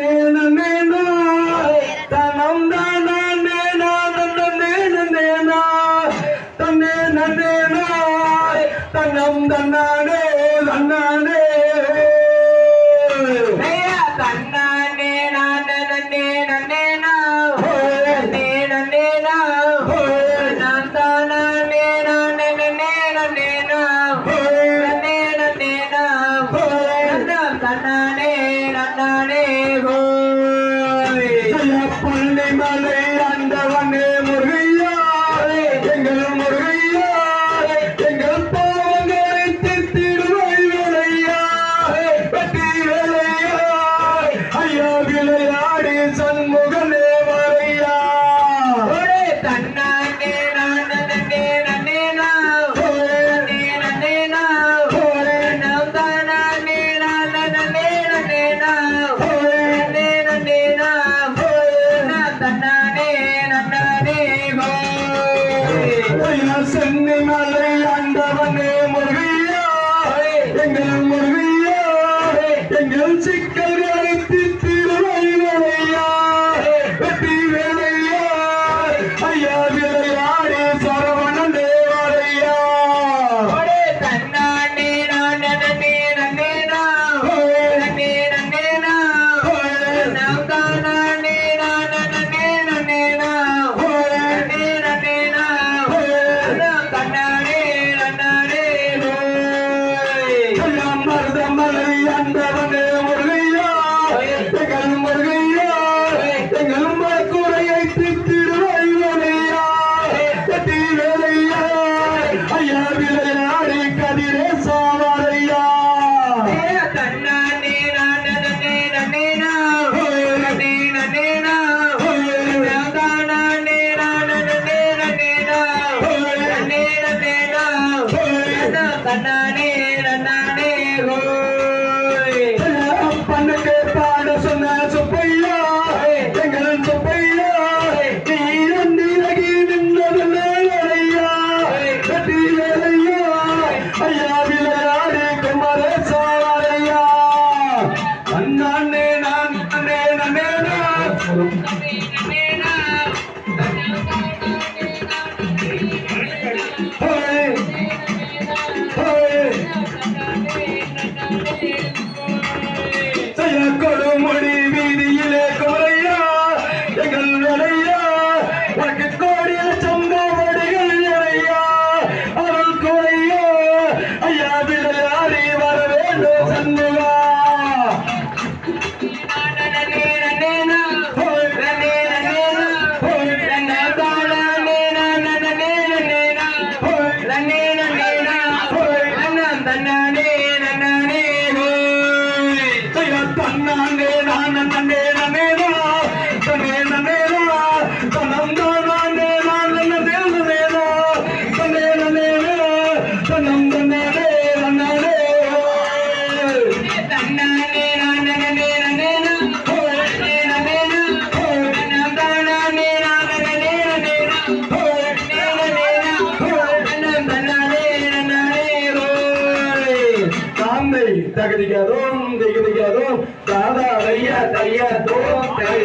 నేను నేను తనం దానా నేనా తన నేను నేనా తనేన నేనా తనం దన్నాడే దన్నాడే తన్నా நன்னே ஹோய். பள்ளி மலை. சென்னி மலை ஆண்டவனே முருகையா. எங்கள் முருகையா. எங்கள் சிக்கல் கண்ணானே நன்னானே பண்ணுக்கு பாட சொன்ன சுப்பையா எங்களின் சுப்பையா நீ வந்திலகி நின்றதுள்ள ஐயா கட்டியிலையா ஐயா விளையாடு குமர சாரையா அண்ணானே நான் அண்ணே நன்னே நான். நன்னே நன்னே நன்னன் தன்னே நன்னே தன்னாண்டே நான் நன்னே தகுதிகதும் திகுதிகதும் தாதா ஐயா தையா தோ தை